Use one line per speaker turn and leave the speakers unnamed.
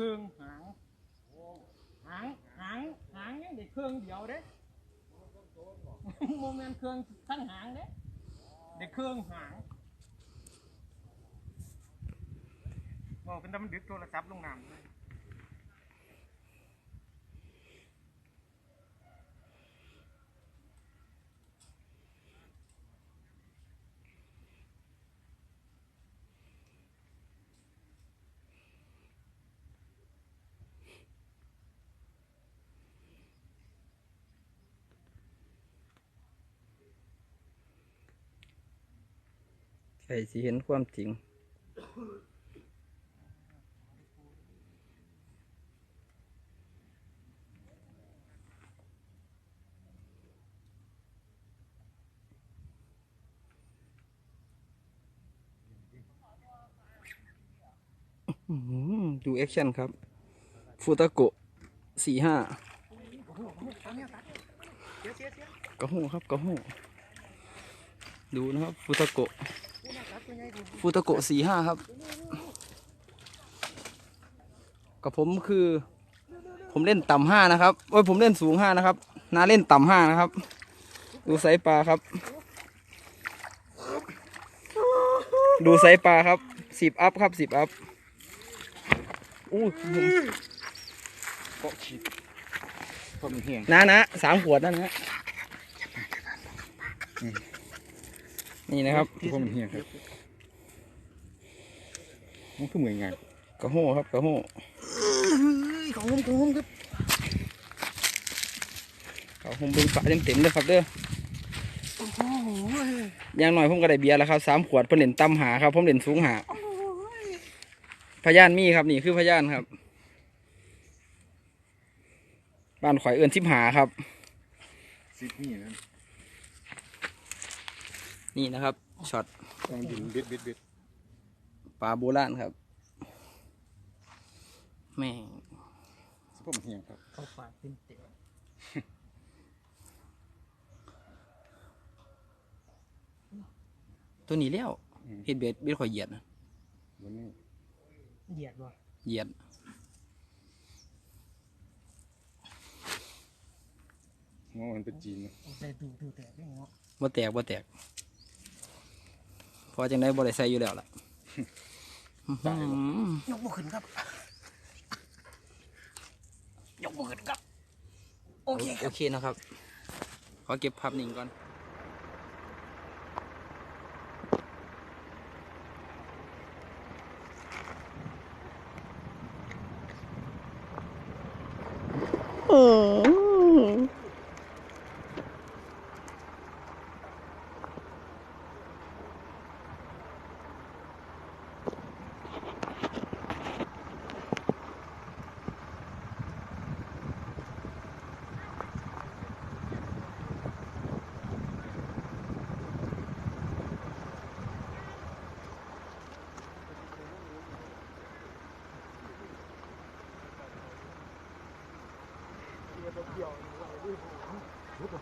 เครื่องหางหางหางหางนี่เครื่องเดียวเด้โมเมนต์เครื่องทั้งหางเด้เด็กเครื่องหางบอกเป็นน้ำดึกโทรศัพท์ลงน้ำเลย
ใครสิเห็นความจริง ดูแอคชั่นครับ ฟูตาโกะสี่ห้ากระหูครับกระหูดูนะครับ ฟูตาโกะ ฟูตาโกะสี่ห้าครับ กับผมคือ ผมเล่นต่ำห้านะครับโอ้ยผมเล่นสูงห้านะครับน้าเล่นต่ำห้านะครับ ดูไซส์ปลาครับ ดูไซส์ปลาครับสิบอัพครับสิบอัพอู้ผม
เกาะขีดความเฮียง
นะนะสามขวดนั่นนะนี่นะครับ
ความเฮียงครับ มันคือเหมือนไง
กระโห้ครับกระโห้
ของผมของผมครับ
เขาผมเบิ่งฝาเต็มๆเลยครับเด้อ
โอ้โห
อย่างน้อยผมก็ได้เบียร์แล้วครับสามขวดเพิ่นเล่นต่ำหาครับผมเล่นสูงหาพยานมีครับนี่คือพยานครับ บ้านข่อยเอิ้นสิบหาครับ
ซิดนี่นั่น
นี่นะครับช็อต
ต้องดินเบ็ดเบ็ดเบ็ด
ปลาโบราณครับ แม่ง
ความเฮียงครับ
เขาฝากเต็มเต็ม
ตัวนี้แล้วเฮ็ดเบ็ดเบ็ดข่อยเหยียดนะ
วันนี้
เหยียดว่ะ
เหยียด
งอมันเป็นจีนนะ
เอาแต่ดูดูแต่ไม่งอ
บ่แตกบ่แตกเพอจังได้บ่ได้ใส่อยู่แล้วล่ะ อื้อหือย
กมือขึ้นครับ ยกมือขึ้นครับ โอเคค
โอ
รับ
เคนะครับ ขอเก็บภาพนิ่งก่อน
要掉，你往里啊，不。